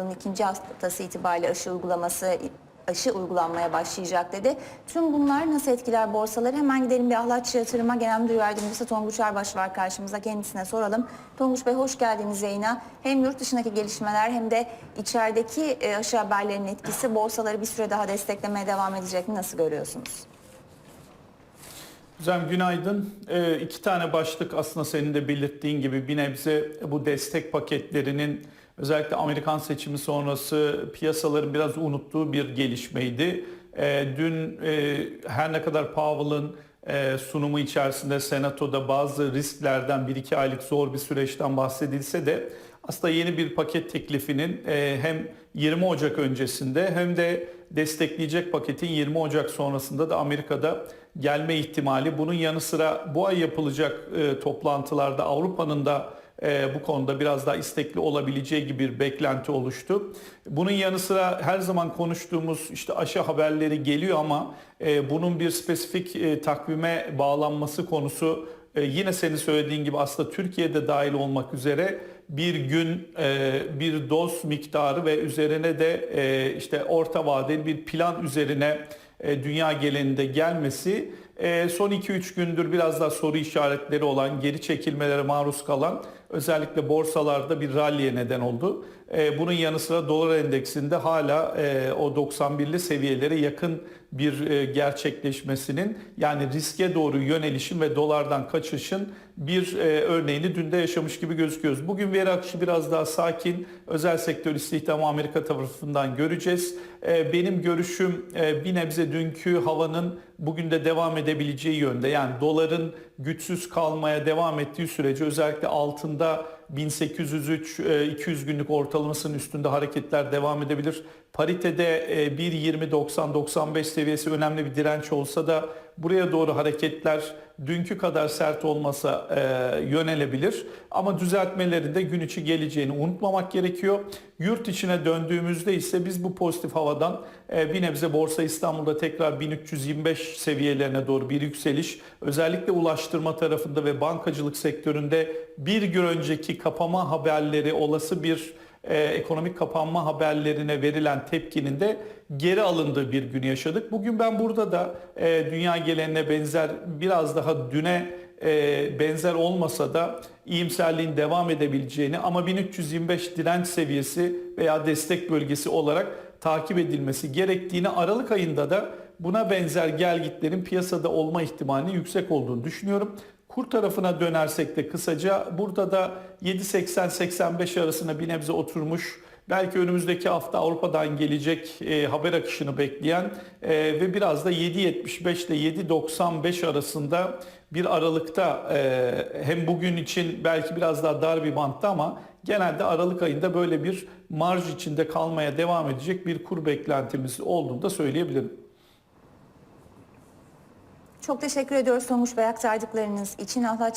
Yılın ikinci haftası itibariyle aşı uygulaması aşı uygulanmaya başlayacak dedi. Tüm bunlar nasıl etkiler borsaları? Hemen gidelim bir Ahlatçı Yatırım'a Genel Müdür Yardımcısı Tonguç Erbaş var karşımıza. Kendisine soralım. Tonguç Bey hoş geldiniz yayına. Hem yurt dışındaki gelişmeler hem de içerideki e, aşı haberlerinin etkisi borsaları bir süre daha desteklemeye devam edecek mi? Nasıl görüyorsunuz? Hocam günaydın. Ee, iki tane başlık aslında senin de belirttiğin gibi bir nebze bu destek paketlerinin özellikle Amerikan seçimi sonrası piyasaların biraz unuttuğu bir gelişmeydi. Ee, dün e, her ne kadar Powell'ın e, sunumu içerisinde senatoda bazı risklerden 1-2 aylık zor bir süreçten bahsedilse de aslında yeni bir paket teklifinin e, hem 20 Ocak öncesinde hem de destekleyecek paketin 20 Ocak sonrasında da Amerika'da gelme ihtimali. Bunun yanı sıra bu ay yapılacak e, toplantılarda Avrupa'nın da e, bu konuda biraz daha istekli olabileceği gibi bir beklenti oluştu. Bunun yanı sıra her zaman konuştuğumuz işte aşı haberleri geliyor ama e, bunun bir spesifik e, takvime bağlanması konusu e, yine senin söylediğin gibi aslında Türkiye'de dahil olmak üzere bir gün e, bir doz miktarı ve üzerine de e, işte orta vadeli bir plan üzerine e, dünya genelinde gelmesi e, son 2-3 gündür biraz daha soru işaretleri olan geri çekilmelere maruz kalan özellikle borsalarda bir ralliye neden oldu. E, bunun yanı sıra dolar endeksinde hala e, o 91'li seviyelere yakın bir e, gerçekleşmesinin yani riske doğru yönelişin ve dolardan kaçışın bir örneğini dün de yaşamış gibi gözüküyoruz. Bugün veri akışı biraz daha sakin. Özel sektör istihdamı Amerika tarafından göreceğiz. Benim görüşüm bir nebze dünkü havanın bugün de devam edebileceği yönde. Yani doların güçsüz kalmaya devam ettiği sürece özellikle altında 1803 e, 200 günlük ortalamasının üstünde hareketler devam edebilir. Paritede e, 1.20-90-95 seviyesi önemli bir direnç olsa da buraya doğru hareketler dünkü kadar sert olmasa e, yönelebilir. Ama düzeltmelerinde gün içi geleceğini unutmamak gerekiyor. Yurt içine döndüğümüzde ise biz bu pozitif havadan e, bir nebze Borsa İstanbul'da tekrar 1325 seviyelerine doğru bir yükseliş. Özellikle ulaştırma tarafında ve bankacılık sektöründe bir gün önceki kapama haberleri olası bir e, ekonomik kapanma haberlerine verilen tepkinin de geri alındığı bir gün yaşadık. Bugün ben burada da e, dünya gelenine benzer biraz daha düne e, benzer olmasa da iyimserliğin devam edebileceğini ama 1325 direnç seviyesi veya destek bölgesi olarak takip edilmesi gerektiğini Aralık ayında da buna benzer gelgitlerin piyasada olma ihtimalinin yüksek olduğunu düşünüyorum. Kur tarafına dönersek de kısaca burada da 7.80-85 arasına bir nebze oturmuş belki önümüzdeki hafta Avrupa'dan gelecek e, haber akışını bekleyen e, ve biraz da 7.75 ile 7.95 arasında bir aralıkta e, hem bugün için belki biraz daha dar bir bantta ama genelde Aralık ayında böyle bir marj içinde kalmaya devam edecek bir kur beklentimiz olduğunu da söyleyebilirim. Çok teşekkür ediyoruz Tonguç Bey aktardıklarınız için. Ahlatçı